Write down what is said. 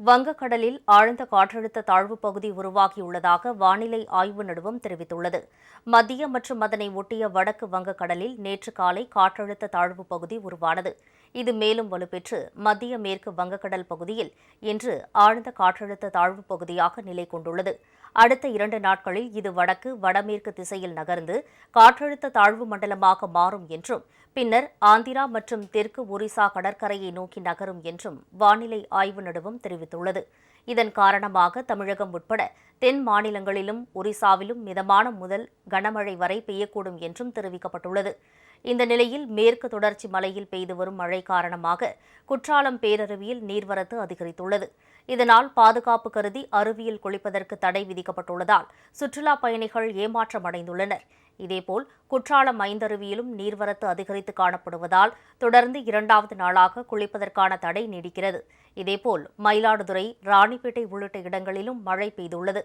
வங்கக்கடலில் ஆழ்ந்த காற்றழுத்த தாழ்வு பகுதி உருவாகியுள்ளதாக வானிலை ஆய்வு நடுவம் தெரிவித்துள்ளது. மத்திய மற்றும் அதனை ஒட்டிய வடக்கு வங்கக்கடலில் நேற்று காலை காற்றழுத்த தாழ்வு பகுதி உருவானது. இது மேலும் வலுப்பெற்று மத்திய மேற்கு வங்கக்கடல் பகுதியில் இன்று ஆழ்ந்த காற்றழுத்த தாழ்வு பகுதியாக நிலை கொண்டுள்ளது. அடுத்த இரண்டு நாட்களில் இது வடக்கு வடமேற்கு திசையில் நகர்ந்து காற்றழுத்த தாழ்வு மண்டலமாக மாறும் என்றும் பின்னர் ஆந்திரா மற்றும் தெற்கு ஒரிசா கடற்கரையை நோக்கி நகரும் என்றும் வானிலை ஆய்வு நடுவம் தெரிவித்துள்ளது. இதன் காரணமாக தமிழகம் உட்பட தென் மாநிலங்களிலும் ஒரிசாவிலும் மிதமான முதல் கனமழை வரை பெய்யக்கூடும் என்றும் தெரிவிக்கப்பட்டுள்ளது. இந்த நிலையில் மேற்கு தொடர்ச்சி மலையில் பெய்து வரும் மழை காரணமாக குற்றாலம் பேரருவியில் நீர்வரத்து அதிகரித்துள்ளது. இதனால் பாதுகாப்பு கருதி அருவியில் குளிப்பதற்கு தடை விதிக்கப்பட்டுள்ளதால் சுற்றுலாப் பயணிகள் ஏமாற்றமடைந்துள்ளனர். இதேபோல் குற்றாலம் ஐந்தருவியிலும் நீர்வரத்து அதிகரித்து காணப்படுவதால் தொடர்ந்து இரண்டாவது நாளாக குளிப்பதற்கான தடை நீடிக்கிறது. இதேபோல் மயிலாடுதுறை ராணிப்பேட்டை உள்ளிட்ட இடங்களிலும் மழை பெய்துள்ளது.